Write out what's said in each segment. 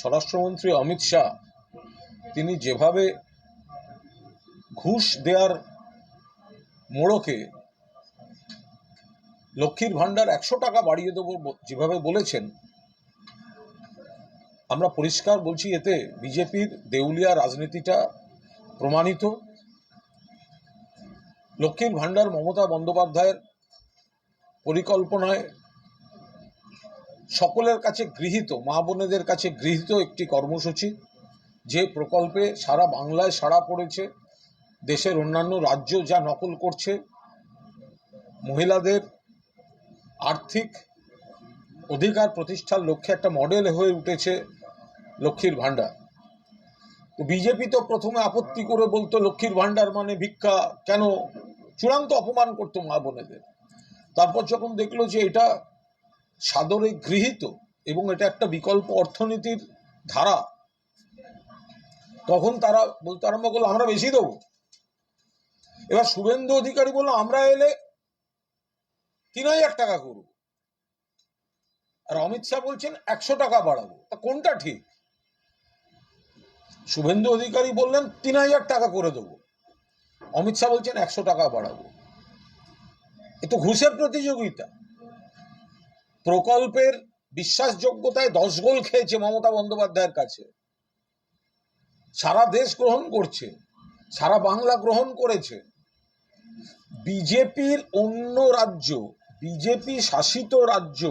স্বরাষ্ট্রমন্ত্রী অমিত শাহ, তিনি যেভাবে ঘুষ দেওয়ার মোড়কে লক্ষ্মীর ভাণ্ডার একশো টাকা বাড়িয়ে দেবো যেভাবে বলেছেন, আমরা পরিষ্কার বলছি এতে বিজেপির দেউলিয়া রাজনীতিটা প্রমাণিত। লক্ষ্মীর ভাণ্ডার মমতা বন্দ্যোপাধ্যায়ের পরিকল্পনায় সকলের কাছে গৃহীত মা বোনেদের কাছে গৃহীত একটি কর্মসূচি, যে প্রকল্পে সারা বাংলায় সাড়া পড়েছে, দেশের অন্যান্য রাজ্য যা নকল করছে, মহিলাদের আর্থিক অধিকার প্রতিষ্ঠার লক্ষ্যে একটা মডেল হয়ে উঠেছে লক্ষ্মীর ভাণ্ডার। তো বিজেপি তো প্রথমে আপত্তি করে বলতো, লক্ষ্মীর ভাণ্ডার মানে ভিক্ষা, কেন? চূড়ান্ত অপমান করতো মা বোনেদের তারপর যখন দেখল যে এটা সাদরে গৃহীত এবং এটা একটা বিকল্প অর্থনীতির ধারা, তখন তারা বলতে আরম্ভ করল, আমরা বেশি দেবো। এবার শুভেন্দু অধিকারী বলল, আমরা এলে তিন হাজার টাকা করব। আর অমিত শাহ বলছেন, একশো টাকা বাড়াবো। তা কোনটা ঠিক? শুভেন্দু অধিকারী বললেন, তিন হাজার টাকা করে দেবো। অমিত শাহ বলছেন, একশো টাকা বাড়াবো। এ তো ঘুষের প্রতিযোগিতা। প্রকল্পের বিশ্বাসযোগ্যতায় দশ গোল খেয়েছে মমতা বন্দ্যোপাধ্যায়ের কাছে। সারা দেশ গ্রহণ করছে, সারা বাংলা গ্রহণ করেছে। বিজেপির অন্য রাজ্য, বিজেপি শাসিত রাজ্য,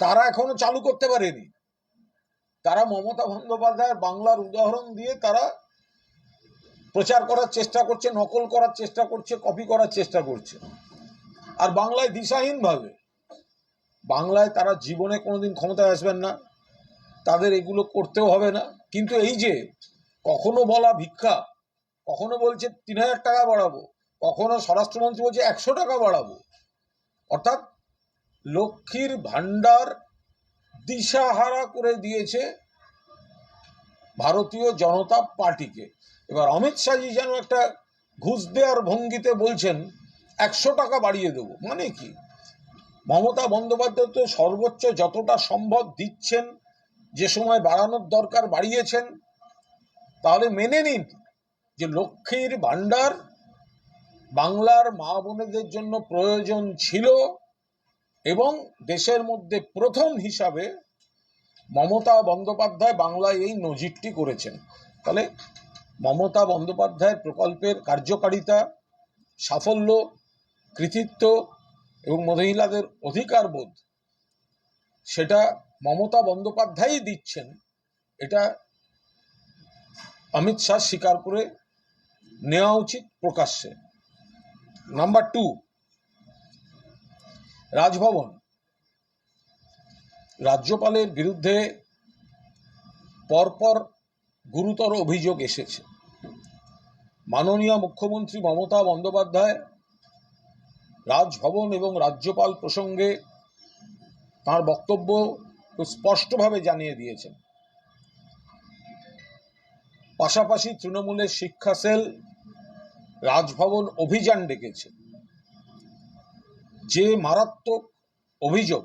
তারা এখনও চালু করতে পারেনি। তারা মমতা বন্দ্যোপাধ্যায়ের বাংলার উদাহরণ দিয়ে তারা প্রচার করার চেষ্টা করছে, নকল করার চেষ্টা করছে কপি করার চেষ্টা করছে। আর বাংলায় দিশাহীনভাবে বাংলায় তারা জীবনে কোনোদিন ক্ষমতায় আসবেন না। তাদের এগুলো করতেও হবে না। কিন্তু এই যে, কখনো বলা ভিক্ষা, কখনো বলছে তিন হাজার টাকা বাড়াবো, কখনো স্বরাষ্ট্রমন্ত্রী বলছে একশো টাকা বাড়াবো। অর্থাৎ লক্ষ্মীর ভাণ্ডার দিশাহারা করে দিয়েছে ভারতীয় জনতা পার্টিকে। এবার অমিত শাহজি যেন একটা ঘুষ দেওয়ার ভঙ্গিতে বলছেন, একশো টাকা বাড়িয়ে দেবো। মানে কি? মমতা বন্দ্যোপাধ্যায় তো সর্বোচ্চ যতটা সম্ভব দিচ্ছেন, যে সময় বাড়ানোর দরকার বাড়িয়েছেন, তাহলে মেনে নিন যে লক্ষ্মীর ভাণ্ডার বাংলার মা বোনেদের জন্য প্রয়োজন ছিল এবং দেশের মধ্যে প্রথম হিসাবে মমতা বন্দ্যোপাধ্যায় বাংলায় এই নজিরটি করেছেন। তাহলে মমতা বন্দ্যোপাধ্যায়ের প্রকল্পের কার্যকারিতা, সাফল্য, কৃতিত্ব এবং মহিলাদের অধিকার বোধ, সেটা মমতা বন্দ্যোপাধ্যায়ই দিচ্ছেন, এটা অমিত শাহ স্বীকার করে নেওয়া উচিত প্রকাশ্যে। Number two, Raj Bhavan. রাজ্যপালের বিরুদ্ধে পরপর গুরুতর অভিযোগ এসেছে। মাননীয় মুখ্যমন্ত্রী মমতা বন্দ্যোপাধ্যায় রাজভবন এবং রাজ্যপাল প্রসঙ্গে তার বক্তব্য স্পষ্টভাবে জানিয়ে দিয়েছেন। পাশাপাশি তৃণমূলের শিক্ষা সেল রাজভবন অভিযান ডেকেছে। যে মারাত্মক অভিযোগ,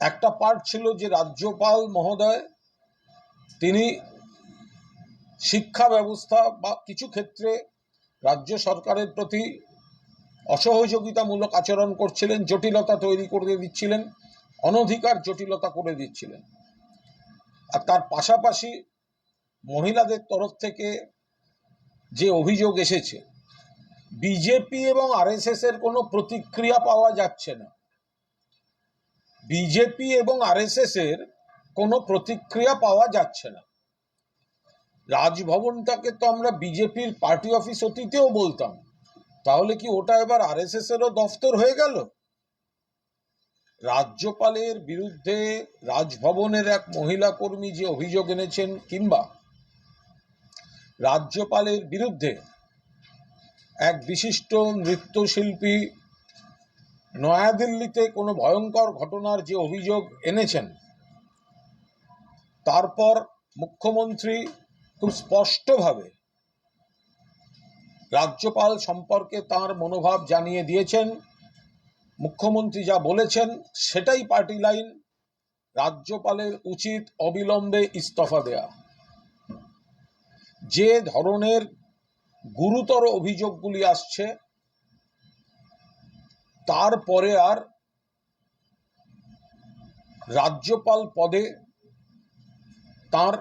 একটা পার্ট ছিল যে রাজ্যপাল মহোদয়, তিনি শিক্ষা ব্যবস্থা বা কিছু ক্ষেত্রে রাজ্য সরকারের প্রতি অসহযোগিতামূলক আচরণ করছিলেন, জটিলতা তৈরি করে দিচ্ছিলেন, অনধিকার জটিলতা করে দিচ্ছিলেন। আর তার পাশাপাশি মহিলাদের তরফ থেকে যে অভিযোগ এসেছে, বিজেপি এবং আরএসএস এর কোনো প্রতিক্রিয়া পাওয়া যাচ্ছে না। বিজেপি এবং আরএসএস এর কোনো প্রতিক্রিয়া পাওয়া যাচ্ছে না। রাজভবনটাকে তো আমরা বিজেপির পার্টি অফিস অতীতেও বলতাম। তাহলে কি ওটা এবার আরএসএস এরও দফতর হয়ে গেল? রাজ্যপালের বিরুদ্ধে রাজভবনের এক মহিলা কর্মী যে অভিযোগ এনেছেন কিংবা রাজ্যপালের বিরুদ্ধে এক বিশিষ্ট নৃত্যশিল্পী নয়াদিল্লিতে কোনো ভয়ঙ্কর ঘটনার যে অভিযোগ এনেছেন, তারপর মুখ্যমন্ত্রী খুব স্পষ্টভাবে রাজ্যপাল সম্পর্কে তার মনোভাব জানিয়ে দিয়েছেন, মুখ্যমন্ত্রী যা বলেছেন সেটাই পার্টি লাইন, রাজ্যপালের উচিত অবিলম্বে ইস্তফা দেয়া। যে ধরনের গুরুতর অভিযোগগুলি আসছে তারপরে আর রাজ্যপাল পদে তার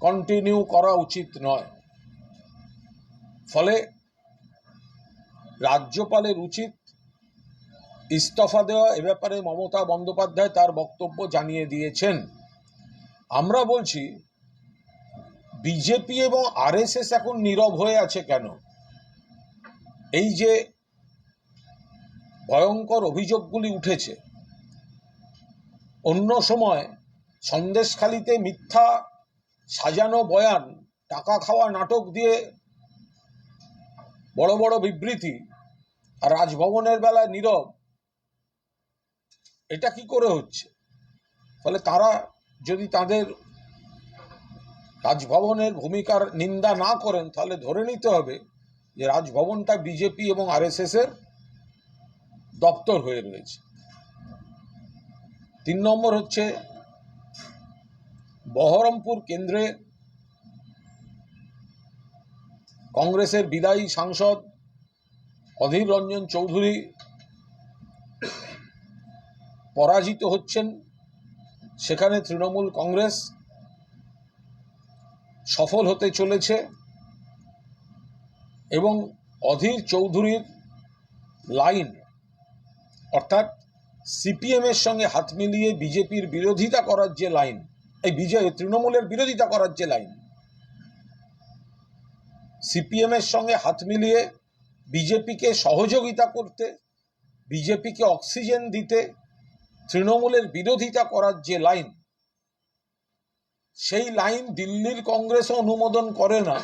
কন্টিনিউ করা উচিত নয়। ফলে রাজ্যপালের উচিত ইস্তফা দেওয়া এ ব্যাপারে মমতা বন্দ্যোপাধ্যায় তার বক্তব্য জানিয়ে দিয়েছেন। আমরা বলছি, বিজেপি এবং আরএসএস এখন নীরব হয়ে আছে কেন? এই যে ভয়ঙ্কর অভিযোগগুলি উঠেছে, অন্য সময় সন্দেশখালিতে মিথ্যা সাজানো বয়ান, টাকা খাওয়া নাটক দিয়ে বড় বড় বিবৃতি আর রাজভবনের বেলায় নীরব, এটা কি করে হচ্ছে? ফলে তারা যদি তাদের রাজভবনের ভূমিকার নিন্দা না করেন, তাহলে ধরে নিতে হবে যে রাজভবনটা বিজেপি এবং আরএসএস এর দপ্তর হয়ে রয়েছে। তিন নম্বর হচ্ছে বহরমপুর কেন্দ্রে কংগ্রেসের বিদায়ী সাংসদ অধীর রঞ্জন চৌধুরী পরাজিত হচ্ছেন। সেখানে তৃণমূল কংগ্রেস সফল হতে চলেছে এবং অধীর চৌধুরীর লাইন, অর্থাৎ সিপিএমের সঙ্গে হাত মিলিয়ে বিজেপির বিরোধিতা করার যে লাইন, এই বিজয় তৃণমূলের বিরোধিতা করার যে লাইন সিপিএম এর সঙ্গে হাত মিলিয়ে বিজেপিকে সহযোগিতা করতে বিজেপিকে অক্সিজেন দিতে, তৃণমূলের বিরোধিতা করার যে লাইন, সেই লাইন দিল্লির কংগ্রেসও অনুমোদন করে না।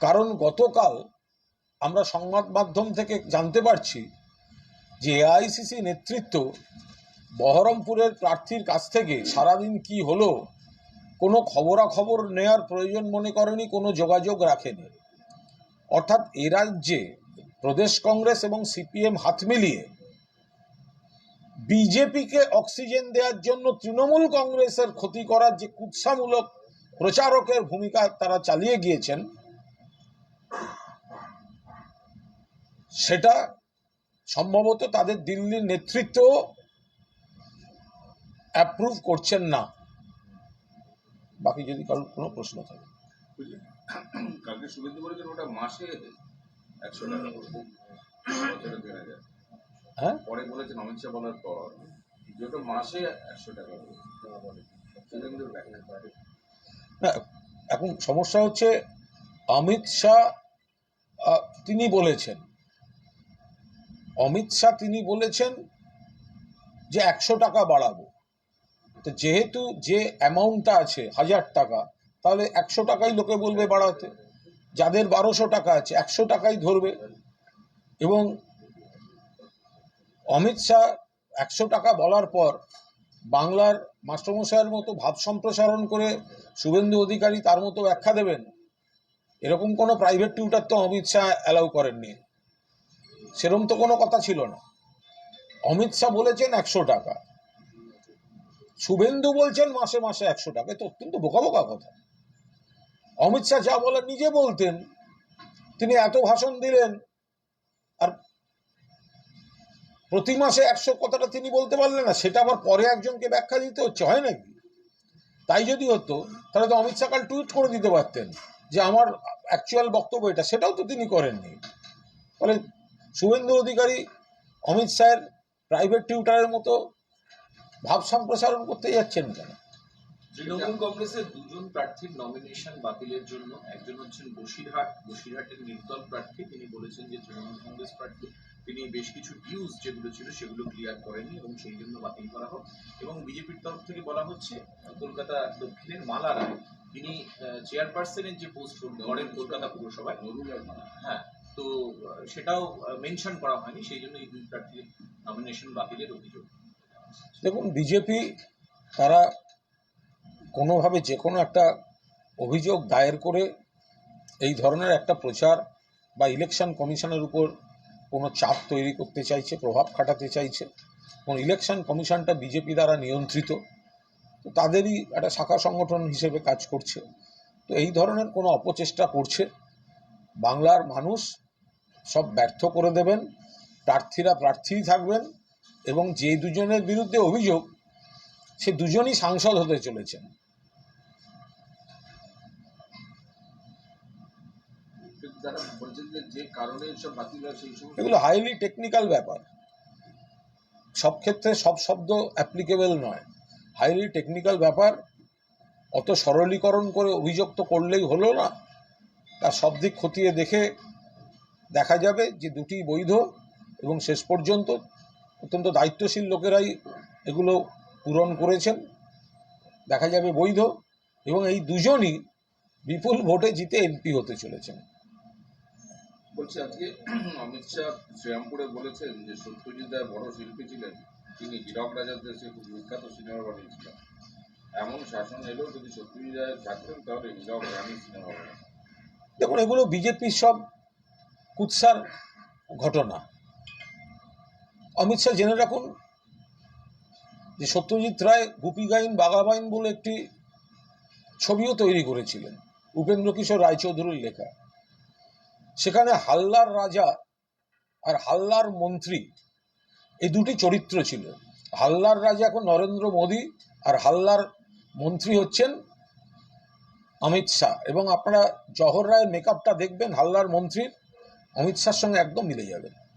কারণ গতকাল আমরা সংবাদ মাধ্যম থেকে জানতে পারছি যে এআইসিসি নেতৃত্ব বহরমপুরের প্রার্থীর কাছ থেকে সারাদিন কি হলো, কোনো খবরাখবর নেয়ার প্রয়োজন মনে করেনি, কোনো যোগাযোগ রাখেনি। অর্থাৎ এ রাজ্যে প্রদেশ কংগ্রেস এবং সিপিএম হাত মিলিয়ে বিজেপিকে অক্সিজেন দেওয়ার জন্য তৃণমূল কংগ্রেসের ক্ষতি করার যে কুৎসামূলক প্রচারকের ভূমিকা তারা চালিয়ে গিয়েছেন, সেটা সম্ভবত তাদের দিল্লির নেতৃত্ব অ্যাপ্রুভ করছেন না। বাকি যদি কারোর কোনো প্রশ্ন থাকে। কালকে শুভেন্দু বলেছেন ওটা মাসে একশো টাকা বছরে হ্যাঁ? পরে বলেছেন অমিত শাহ বলার পর যে ওটা মাসে একশো টাকা এখন সমস্যা হচ্ছে অমিত শাহ তিনি বলেছেন। অমিত শাহ তিনি বলেছেন যে একশো টাকা বাড়াবো। তো যেহেতু যে অ্যামাউন্টটা আছে হাজার টাকা তাহলে একশো টাকাই লোকে বলবে বাড়াতে। যাদের বারোশো টাকা আছে, একশো টাকাই ধরবে। এবং অমিত শাহ একশো টাকা বলার পর বাংলার মাস্টারমশাইয়ের মতো ভাব সম্প্রসারণ করে শুভেন্দু অধিকারী তার মতো ব্যাখ্যা দেবেন, এরকম কোনো প্রাইভেট টিউটার তো অমিত শাহ অ্যালাউ করেননি। সেরম তো কোনো কথা ছিল না। অমিত শাহ বলেছেন একশো টাকা। শুভেন্দু বলছেন মাসে মাসে একশো টাকা তো অত্যন্ত বোকা বোকা কথা। অমিত শাহ যা বলার নিজে বলতেন। তিনি এত ভাষণ দিলেন। আর প্রতি মাসে একশো কথাটা তিনি বলতে পারলেন না, সেটা আবার পরে একজনকে ব্যাখ্যা দিতে হচ্ছে, হয় নাকি? তাই যদি হতো, তাহলে তো অমিত শাহ কাল টুইট করে দিতে পারতেন যে আমার অ্যাকচুয়াল বক্তব্য এটা, সেটাও তো তিনি করেননি। ফলে শুভেন্দু অধিকারী অমিত শাহের প্রাইভেট টিউটারের মতো ভাব সম্প্রসারণ করতে যাচ্ছেন কেন? তৃণমূল কংগ্রেসের দুজন প্রার্থীর নমিনেশন বাতিলের জন্য একজন হচ্ছেন বসিরহাট। বসিরহাটের নির্দল প্রার্থী তিনি বলেছেন যে তৃণমূল কংগ্রেস প্রার্থী তিনি বেশ কিছু ডিউজ যেগুলো ছিল সেগুলো ক্লিয়ার করেননি এবং সেই জন্য বাতিল করা হোক। এবং বিজেপির তরফ থেকে বলা হচ্ছে কলকাতা দক্ষিণের মালা রায় তিনি চেয়ারপারসনের যে পোস্ট গড়েন কলকাতা পুরসভায় হ্যাঁ তো সেটাও মেনশন করা হয়নি সেই জন্য এই দুই প্রার্থীর নমিনেশন বাতিলের অভিযোগ। দেখুন বিজেপি তারা কোনোভাবে যে কোনো একটা অভিযোগ দায়ের করে এই ধরনের একটা প্রচার বা ইলেকশন কমিশনের উপর কোনো চাপ তৈরি করতে চাইছে, প্রভাব খাটাতে চাইছে, এবং ইলেকশন কমিশনটা বিজেপি দ্বারা নিয়ন্ত্রিত, তো তাদেরই একটা শাখা সংগঠন হিসেবে কাজ করছে। তো এই ধরনের কোনো অপচেষ্টা করছে। বাংলার মানুষ সব ব্যর্থ করে দেবেন, প্রার্থীরা প্রার্থীই থাকবেন, এবং যে দুজনের বিরুদ্ধে অভিযোগ সে দুজনই সাংসদ হতে চলেছেন। এগুলো হাইলি টেকনিক্যাল ব্যাপার। সব ক্ষেত্রে সব শব্দ অ্যাপ্লিকেবল নয়। হাইলি টেকনিক্যাল ব্যাপার অত সরলীকরণ করে অভিযোগ তো করলেই হলো না। তার সব দিক খতিয়ে দেখে দেখা যাবে যে দুটি বৈধ এবং শেষ পর্যন্ত অত্যন্ত দায়িত্বশীল লোকেরাই এগুলো পূরণ করেছেন দেখা যাবে বৈধ এবং এই দুজনই বিপুল ভোটে জিতে এমপি হতে চলেছেন। বলছি আজকে অমিত শাহ শ্রীরামপুরে বলেছেন যে সত্যজিৎ রায় বড় শিল্পী ছিলেন। তিনি হীরক রাজার দেশে খুব বিখ্যাত সিনেমা বানিয়েছিলেন। এমন শাসন এলো যদি সত্যজিৎ রায় থাকতেন তাহলে হীরক রানী সিনেমা দেখুন এগুলো বিজেপির সব কুৎসার ঘটনা। অমিত শাহ জেনে রাখুন যে সত্যজিৎ রায় গুপিগাইন বাগাবাইন বলে একটি ছবিও তৈরি করেছিলেন, উপেন্দ্র কিশোর রায়চৌধুরীর লেখা। সেখানে হাল্লার রাজা আর হাল্লার মন্ত্রী এই দুটি চরিত্র ছিল। হাল্লার রাজা এখন নরেন্দ্র মোদী আর হাল্লার মন্ত্রী হচ্ছেন অমিত শাহ। এবং আপনারা জহর রায়ের মেকআপটা দেখবেন হাল্লার মন্ত্রীর, অমিত শাহর সঙ্গে একদম মিলে যাবে।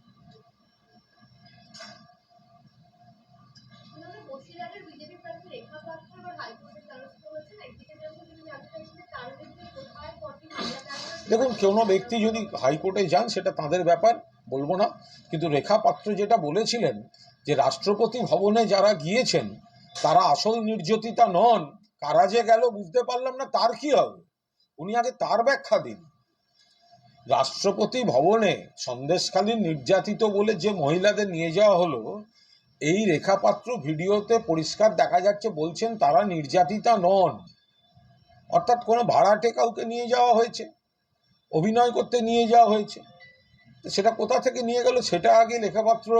দেখুন, কোনো ব্যক্তি যদি হাইকোর্টে যান, সেটা তাদের ব্যাপার, বলব না। কিন্তু রেখা পাত্র যেটা বলেছিলেন, যে রাষ্ট্রপতি ভবনে যারা গিয়েছেন, তারা আসল নির্যাতিতা নন। কারা যে গেল বুঝতে পারলাম না, তার কি হবে? উনি আগে তার ব্যাখ্যা দিন। রাষ্ট্রপতি ভবনে সন্দেশখালীন নির্যাতিত বলে যে মহিলাদের নিয়ে যাওয়া হলো, এই রেখাপাত্র ভিডিওতে পরিষ্কার দেখা যাচ্ছে, বলছেন তারা নির্যাতিতা নন। অর্থাৎ কোনো ভাড়াটে কাউকে নিয়ে যাওয়া হয়েছে। অভিনয় করতে নিয়ে যাওয়া হয়েছে। সেটা কোথা থেকে নিয়ে গেল সেটা আগে লেখাপত্র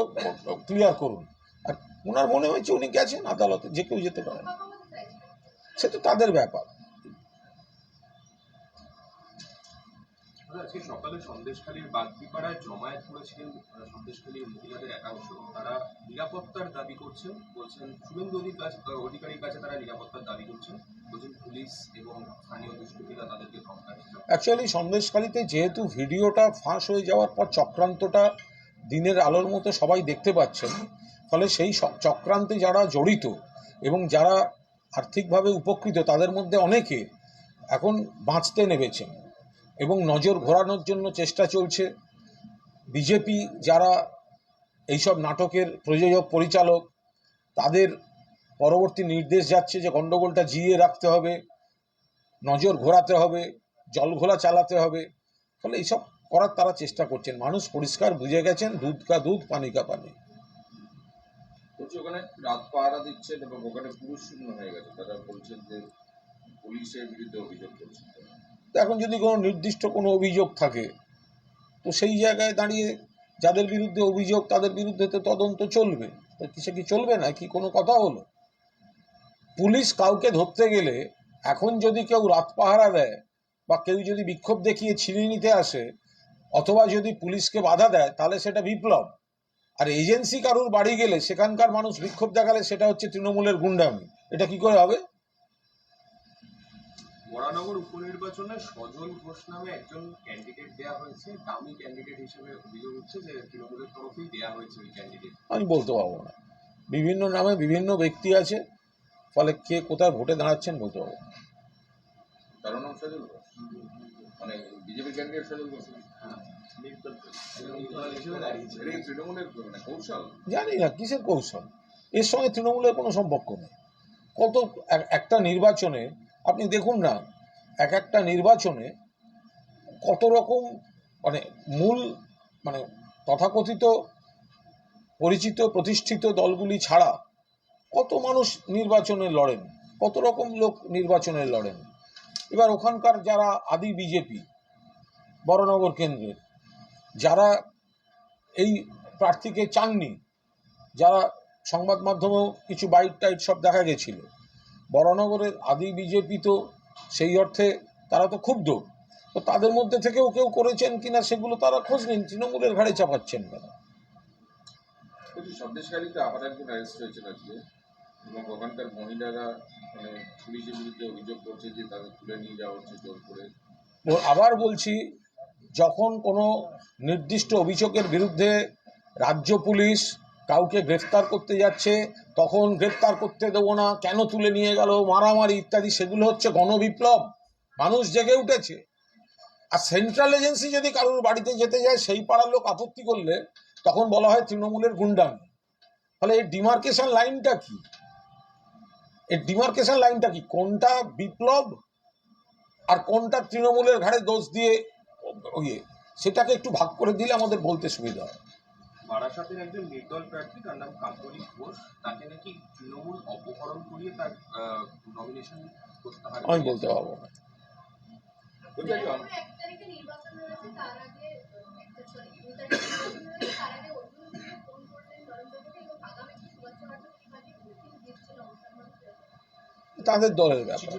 ক্লিয়ার করুন। আর ওনার মনে হয়েছে উনি গেছেন আদালতে, যে কেউ যেতে পারেন সে তো তাদের ব্যাপার। আজকে সকালে সন্দেশখালীর বাগদিপাড়ায় জমায়েত করেছিলেন সন্দেশখালীর মহিলাদের একাংশ। তারা নিরাপত্তার দাবি করছেন, বলছেন শুভেন্দু অধিকার অধিকারীর কাছে তারা নিরাপত্তার দাবি করছেন। বলছেন পুলিশ এবং স্থানীয় দুষ্কৃতীরা তাদেরকে ধমকাচ্ছে অ্যাকচুয়ালি সন্দেশখালিতে যেহেতু ভিডিওটা ফাঁস হয়ে যাওয়ার পর চক্রান্তটা দিনের আলোর মতো সবাই দেখতে পাচ্ছেন, ফলে সেই চক্রান্তে যারা জড়িত এবং যারা আর্থিকভাবে উপকৃত, তাদের মধ্যে অনেকে এখন বাঁচতে নেমেছেন। এবং নজর ঘোরানোর জন্য চেষ্টা চলছে। বিজেপি যারা এইসব নাটকের প্রযোজক, পরিচালক, তাদের পরবর্তী নির্দেশ যাচ্ছে যে গণ্ডগোলটা জিয়ে রাখতে হবে, নজর ঘোরাতে হবে, জল ঘোলা চালাতে হবে। ফলে এইসব করার তারা চেষ্টা করছেন। মানুষ পরিষ্কার বুঝে গেছেন, দুধ কা দুধ, পানি কা পানি। ওখানে রাত পাহারা দিচ্ছেন এবং ওখানে পুরুষ শূন্য হয়ে গেছে। তারা বলছেন যে পুলিশের বিরুদ্ধে অভিযোগ করছেন। এখন যদি কোনো নির্দিষ্ট কোনো অভিযোগ থাকে, তো সেই জায়গায় দাঁড়িয়ে যাদের বিরুদ্ধে অভিযোগ, তাদের বিরুদ্ধে তো তদন্ত চলবে। তো কিসে কি চলবে না? কি কোনো কথা হলো? পুলিশ কাউকে ধরতে গেলে এখন যদি কেউ রাত পাহারা দেয় বা কেউ যদি বিক্ষোভ দেখিয়ে ছিনিয়ে নিতে আসে, অথবা যদি পুলিশকে বাধা দেয়, তাহলে সেটা বিপ্লব। আর এজেন্সি কারুর বাড়ি গেলে সেখানকার মানুষ বিক্ষোভ দেখালে সেটা হচ্ছে তৃণমূলের গুন্ডামি। এটা কি করে হবে? বরানগর উপনির্বাচনে সজল ঘোষ নামে একজন ক্যান্ডিডেট দেওয়া হয়েছে। দামি ক্যান্ডিডেট হিসেবে অভিযোগ হচ্ছে যে তৃণমূলের তরফেই দেওয়া হয়েছে ওই ক্যান্ডিডেট আমি বলতে পারব না। বিভিন্ন নামে বিভিন্ন ব্যক্তি আছে ফলে কে কোথায় ভোটে দাঁড়াচ্ছেন বলতে পারব না। তার নাম সজল ঘোষ? মানে বিজেপি ক্যান্ডিডেট সজল ঘোষ। মানে জানি না কিসের কৌশল? এর সঙ্গে তৃণমূলের কোনো সম্পর্ক নেই। কত একটা নির্বাচনে আপনি দেখুন না, এক একটা নির্বাচনে কত রকম মানে মূল মানে তথাকথিত পরিচিত প্রতিষ্ঠিত দলগুলি ছাড়া কত মানুষ নির্বাচনে লড়েন, কত রকম লোক নির্বাচনে লড়েন। এবার ওখানকার যারা আদি বিজেপি, বড়নগর কেন্দ্রের, যারা এই প্রার্থীকে চাননি, যারা সংবাদ মাধ্যমেও কিছু বাইট টাইট সব দেখা গেছিল বরানগরের আদি বিজেপি তো সেই অর্থে তারা তো ক্ষুব্ধ। তো তাদের মধ্যে থেকেও কেউ করেছেন কিনা সেগুলো তারা খোঁজ নিন তৃণমূলের ঘাড়ে চাপাচ্ছেন কেন? সন্দেশকারীতে আবার একজন অ্যারেস্ট হয়েছেন আজকে। এবং ওখানকার মহিলারা মানে পুলিশের বিরুদ্ধে অভিযোগ করছে যে তাদের তুলে নিয়ে যাওয়া হচ্ছে জোর করে। আবার বলছি যখন কোনো নির্দিষ্ট অভিযোগের বিরুদ্ধে রাজ্য পুলিশ কাউকে গ্রেফতার করতে যাচ্ছে, তখন গ্রেফতার করতে দেবো না, কেন তুলে নিয়ে গেল, মারামারি ইত্যাদি, সেগুলো হচ্ছে গণবিপ্লব। মানুষ জেগে উঠেছে। আর সেন্ট্রাল এজেন্সি যদি কারোর বাড়িতে যেতে যায়, সেই পাড়ার লোক আপত্তি করলে তখন বলা হয় তৃণমূলের গুন্ডামি। ফলে এই ডিমার্কেশন লাইনটা কি? এই ডিমার্কেশন লাইনটা কি? কোনটা বিপ্লব আর কোনটা তৃণমূলের ঘাড়ে দোষ দিয়ে ইয়ে সেটাকে একটু ভাগ করে দিলে আমাদের বলতে সুবিধা হয়। বারাসাতের একজন নির্দল প্রার্থী তার নাম কাকলি ঘোষ তাকে নাকি তৃণমূল অপহরণ করিয়ে তার নমিনেশন প্রত্যাহার আমি বলতে পারব না। তাদের দলের ব্যাপার।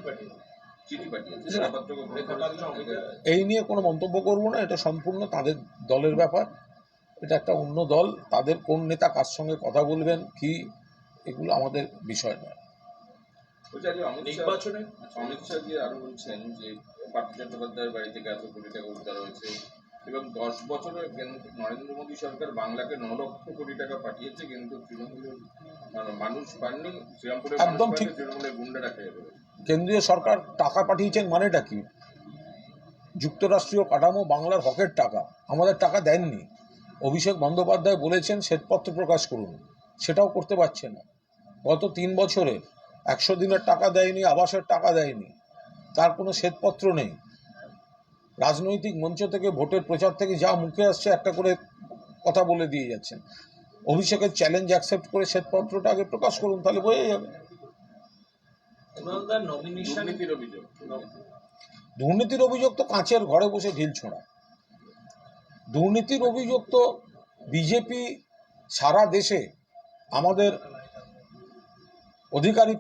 এই নিয়ে কোনো মন্তব্য করব না এটা সম্পূর্ণ তাদের দলের ব্যাপার। এটা একটা অন্য দল তাদের কোন নেতা কার সঙ্গে কথা বলবেন কি এগুলো আমাদের বিষয় নয়। নির্বাচনে? অমিত আরও বলছেন যে পার্থ চট্টোপাধ্যায়ের বাড়ি থেকে এত কোটি টাকা উদ্ধার হয়েছে এবং দশ বছরে নরেন্দ্র মোদী সরকার বাংলাকে ন লক্ষ কোটি টাকা পাঠিয়েছে কিন্তু তৃণমূলের মানে মানুষ পাননি শ্রীরামপুরের মানুষ একদম ঠিক। তৃণমূলের গুন্ডারা খেয়ে কেন্দ্রীয় সরকার টাকা পাঠিয়েছেন মানেটা কি? যুক্তরাষ্ট্রীয় কাঠামো বাংলার হকের টাকা আমাদের টাকা দেননি। অভিষেক বন্দ্যোপাধ্যায় বলেছেন শ্বেতপত্র প্রকাশ করুন। সেটাও করতে পারছে না। গত তিন বছরে একশো দিনের টাকা দেয়নি আবাসের টাকা দেয়নি। তার কোনো শ্বেতপত্র নেই। রাজনৈতিক মঞ্চ থেকে ভোটের প্রচার থেকে যা মুখে আসছে একটা করে কথা বলে দিয়ে যাচ্ছেন। অভিষেকের চ্যালেঞ্জ অ্যাকসেপ্ট করে শ্বেতপত্রটা আগে প্রকাশ করুন তাহলে বোঝা যাবে। দুর্নীতির অভিযোগ। দুর্নীতির অভিযোগ তো কাঁচের ঘরে বসে ঢিল ছোঁড়া। দুর্নীতির অভিযোগ তো বিজেপি সারা দেশে আমাদের অধিকারী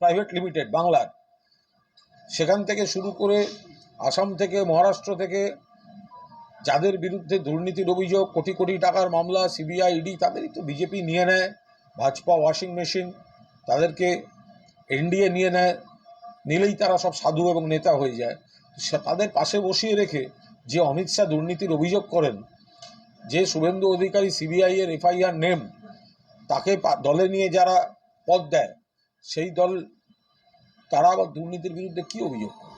প্রাইভেট লিমিটেড বাংলার। সেখান থেকে শুরু করে আসাম থেকে, মহারাষ্ট্র থেকে যাদের বিরুদ্ধে দুর্নীতির অভিযোগ, কোটি কোটি টাকার মামলা সিবিআই ইডি তাদেরই তো বিজেপি নিয়ে নেয়, ভাজপা ওয়াশিং মেশিন তাদেরকে এনডিএ নিয়ে নেয়। নিলেই তারা সব সাধু এবং নেতা হয়ে যায়। তাদের পাশে বসিয়ে রেখে যে অমিত শাহ দুর্নীতির অভিযোগ করেন যে শুভেন্দু অধিকারী সিবিআই এর এফআইআর নেম তাকে দলে নিয়ে যারা পদ দেয় সেই দল তারা আবার দুর্নীতির বিরুদ্ধে কি অভিযোগ করে?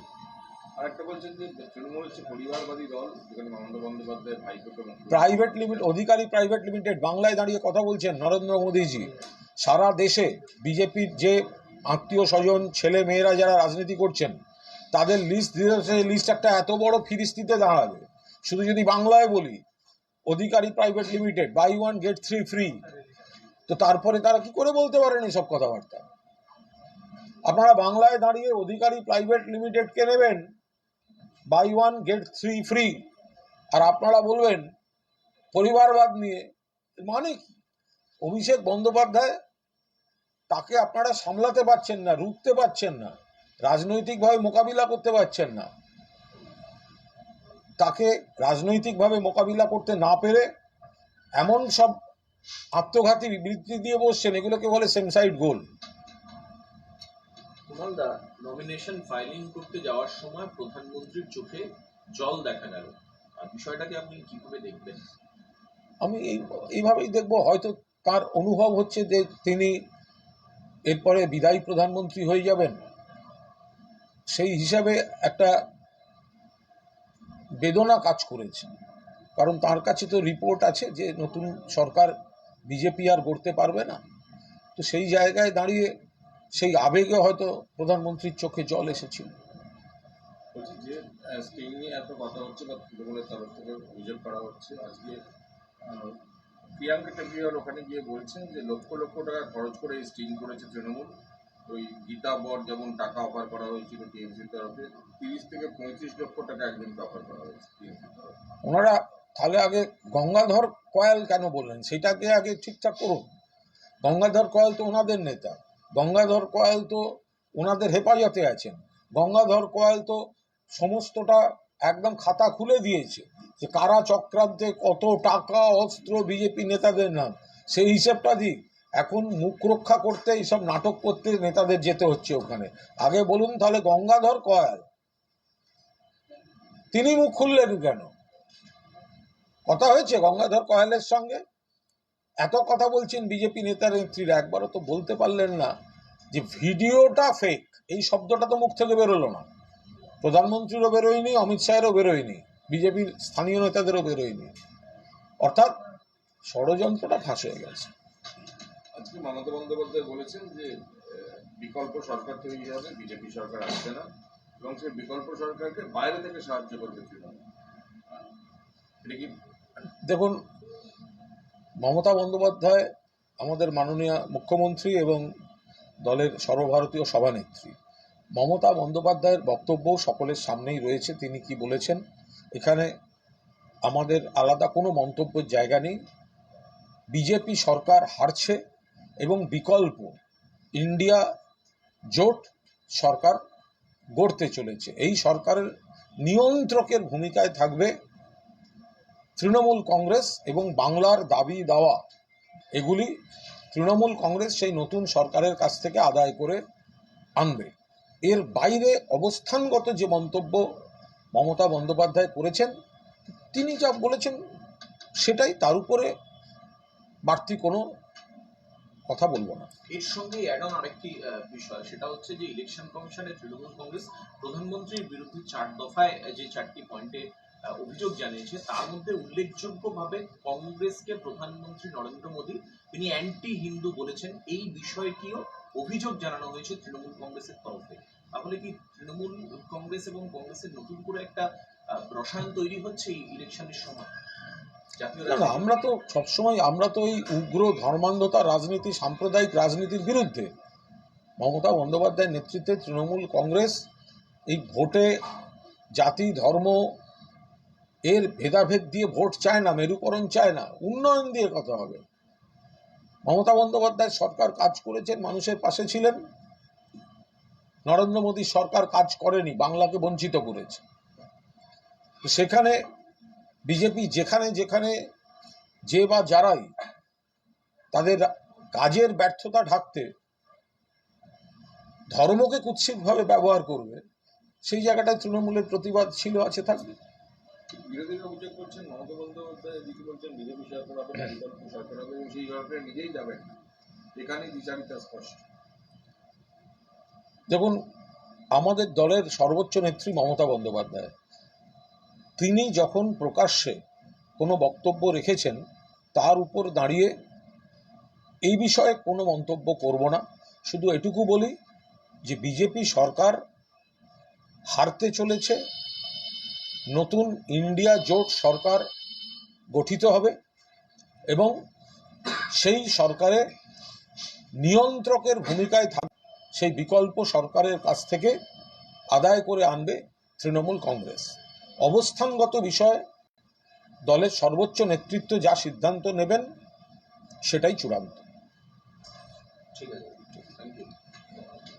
Private limited Adhikari private limited বাংলায় দাঁড়িয়ে কথা বলছেন নরেন্দ্র মোদীজি সারা দেশে বিজেপির যে আত্মীয় স্বজন ছেলে মেয়েরা যারা রাজনীতি করছেন তাদের লিস্ট দিতে সেই লিস্ট একটা এত বড় ফিরিস্তিতে দাঁড়াবে। শুধু যদি বাংলায় বলি, Adhikari private limited buy one get three free তো তারপরে তারা কি করে বলতে পারেন এসব কথাবার্তা? আপনারা বাংলায় দাঁড়িয়ে অধিকারী প্রাইভেট লিমিটেডকে নেবেন? Buy one get three free আর আপনারা বলবেন, পরিবারবাদ নিয়ে। মানে কি? অভিষেক বন্দ্যোপাধ্যায় তাকে আপনারা সামলাতে পারছেন না, রুখতে পারছেন না। রাজনৈতিকভাবে মোকাবিলা করতে পারছেন না। তাকে রাজনৈতিকভাবে মোকাবিলা করতে না পেরে এমন সব আত্মঘাতী বিবৃতি দিয়ে বসছেন এগুলোকে বলে সেমসাইড গোল। কুণালদা নমিনেশন ফাইলিং করতে যাওয়ার সময় প্রধানমন্ত্রীর চোখে জল দেখা গেল। আর বিষয়টাকে আপনি কীভাবে দেখবেন? আমি এই এইভাবেই দেখব। হয়তো তার অনুভব হচ্ছে যে তিনি এরপরে বিদায়ী প্রধানমন্ত্রী হয়ে যাবেন। সেই হিসাবে একটা বেদনা কাজ করেছে। কারণ তার কাছে তো রিপোর্ট আছে যে নতুন সরকার বিজেপি আর গড়তে পারবে না। তো সেই জায়গায় দাঁড়িয়ে সেই আবেগে হয়তো প্রধানমন্ত্রীর চোখে জল এসেছিল। যে নিয়ে এত কথা হচ্ছে তরফ থেকে করা হচ্ছে, আজকে প্রিয়াঙ্কা কেজরিওয়াল ওখানে গিয়ে বলছেন যে লক্ষ লক্ষ টাকা খরচ করে স্টিং করেছে তৃণমূল। ওই গীতা বর যেমন টাকা অফার করা হয়েছিল টিএমসির তরফে, তিরিশ থেকে পঁয়ত্রিশ লক্ষ টাকা একজনকে অফার করা হয়েছে টিএমসির তরফে। ওনারা তাহলে আগে গঙ্গাধর কয়াল কেন বললেন? সেটাকে আগে ঠিকঠাক করুন। গঙ্গাধর কয়াল তো ওনাদের নেতা। গঙ্গাধর কয়াল তো ওনাদের হেফাজতে আছেন। গঙ্গাধর কোয়াল তো সমস্তটা একদম খাতা খুলে দিয়েছে যে কারা চক্রান্তে কত টাকা, অস্ত্র, বিজেপি নেতাদের নাম। সেই হিসেবটা দিক। এখন মুখ রক্ষা করতে এইসব নাটক করতে নেতাদের যেতে হচ্ছে ওখানে। আগে বলুন তাহলে গঙ্গাধর কয়াল তিনি মুখ খুললেন কেন? কথা হয়েছে গঙ্গাধর কয়ালের সঙ্গে? এত কথা বলছেন বিজেপি নেতা নেত্রীরা, একবারও তো বলতে পারলেন না যে ভিডিওটা ফেক এই শব্দটা তো মুখ থেকে বেরোলো না। প্রধানমন্ত্রীরও বেরোয়নি, অমিত শাহেরও বেরোয়নি, বিজেপির স্থানীয় নেতাদেরও বেরোয়নি। অর্থাৎ ষড়যন্ত্রটা ফাঁস হয়ে গেছে। আজকে মমতা বন্দ্যোপাধ্যায় বলেছেন যে বিকল্প সরকার তৈরি হবে, বিজেপি সরকার আসছে না, এবং সেই বিকল্প সরকারকে বাইরে থেকে সাহায্য করবে তৃণমূল কি? দেখুন, মমতা বন্দ্যোপাধ্যায় আমাদের মাননীয় মুখ্যমন্ত্রী এবং দলের সর্বভারতীয় সভানেত্রী। মমতা বন্দ্যোপাধ্যায়ের বক্তব্য সকলের সামনেই রয়েছে, তিনি কি বলেছেন? এখানে আমাদের আলাদা কোনো মন্তব্যের জায়গা নেই। বিজেপি সরকার হারছে এবং বিকল্প, ইন্ডিয়া জোট সরকার গড়তে চলেছে। এই সরকারের নিয়ন্ত্রকের ভূমিকায় থাকবে তৃণমূল কংগ্রেস এবং বাংলার দাবি দাওয়া। এগুলি তৃণমূল কংগ্রেস সেই নতুন সরকারের কাছ থেকে আদায় করে আনবে। এর বাইরে অবস্থানগত যে মন্তব্য মমতা বন্দ্যোপাধ্যায় করেছেন, তিনি যা বলেছেন সেটাই তার উপরে বাড়তি কোনো কথা বলব না। এর সঙ্গে অ্যাড অন আরেকটি বিষয়, সেটা হচ্ছে যে ইলেকশন কমিশনে তৃণমূল কংগ্রেস প্রধানমন্ত্রীর বিরুদ্ধে চার দফায় যে চারটি পয়েন্টে অভিযোগ জানিয়েছে, তার মধ্যে উল্লেখযোগ্যভাবে কংগ্রেসকে প্রধানমন্ত্রী নরেন্দ্র মোদী, তিনি অ্যান্টি হিন্দু বলেছেন। এই বিষয়টিও অভিযোগ জানানো হয়েছে তৃণমূল কংগ্রেসের তরফে তাহলে কি তৃণমূল কংগ্রেস এবং কংগ্রেসের নতুন করে একটা রসায়ন তৈরি হচ্ছে এই ইলেকশনের সময়? না আমরা তো সবসময় আমরা তো এই উগ্র ধর্মান্ধতা রাজনীতি সাম্প্রদায়িক রাজনীতির বিরুদ্ধে মমতা বন্দ্যোপাধ্যায়ের নেতৃত্বে তৃণমূল কংগ্রেস এই ভোটে জাতি ধর্ম এর ভেদাভেদ দিয়ে ভোট চায় না মেরুকরণ চায় না উন্নয়ন দিয়ে কথা হবে। মমতা বন্দ্যোপাধ্যায় সরকার কাজ করেছেন মানুষের পাশে ছিলেন। নরেন্দ্র মোদী সরকার কাজ করেনি বাংলাকে বঞ্চিত করেছে। সেখানে বিজেপি যেখানে যেখানে যে বা যারাই তাদের কাজের ব্যর্থতা ঢাকতে ধর্মকে কুৎসিতভাবে ব্যবহার করবে সেই জায়গাটায় তৃণমূলের প্রতিবাদ ছিল আছে থাকবে। বিরোধীরা অভিযোগ করছেন মমতা বন্দ্যোপাধ্যায় দিদি বলছেন বিজেপি সরকার হবে সরকার হবে এবং সেই সরকারে নিজেই যাবেন না। বিচারিতা স্পষ্ট। দেখুন আমাদের দলের সর্বোচ্চ নেত্রী মমতা বন্দ্যোপাধ্যায়। তিনি যখন প্রকাশ্যে কোনো বক্তব্য রেখেছেন, তার উপর দাঁড়িয়ে এই বিষয়ে কোনো মন্তব্য করব না। শুধু এটুকু বলি যে বিজেপি সরকার হারতে চলেছে। নতুন ইন্ডিয়া জোট সরকার গঠিত হবে এবং সেই সরকারে নিয়ন্ত্রকের ভূমিকায় থাকবে সেই বিকল্প সরকারের কাছ থেকে আদায় করে আনবে তৃণমূল কংগ্রেস। অবস্থানগত বিষয়ে দলের সর্বোচ্চ নেতৃত্ব যা সিদ্ধান্ত নেবেন সেটাই চূড়ান্ত। ঠিক আছে।